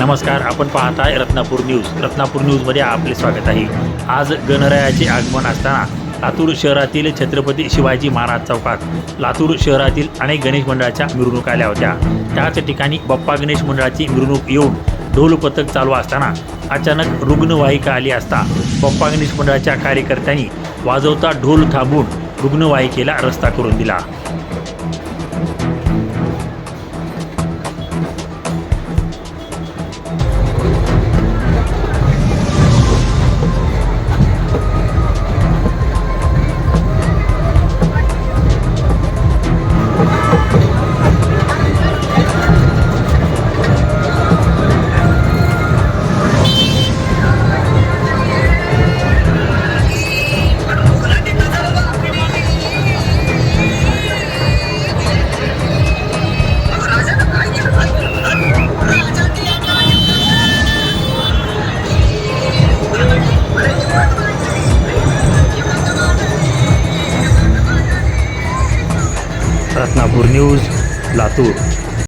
नमस्कार आपण पाहताय रत्नापूर न्यूज. रत्नापूर न्यूजमध्ये आपले स्वागत आहे. आज गणरायाचे आगमन असताना लातूर शहरातील छत्रपती शिवाजी महाराज चौकात लातूर शहरातील अनेक गणेश मंडळाच्या मिरवणूक आल्या होत्या. त्याच ठिकाणी बाप्पा गणेश मंडळाची मिरवणूक येऊन ढोल पथक चालू असताना अचानक रुग्णवाहिका आली असता बाप्पा गणेश मंडळाच्या कार्यकर्त्यांनी वाजवता ढोल थांबून रुग्णवाहिकेला रस्ता करून दिला. रत्नापूर न्यूज लातूर.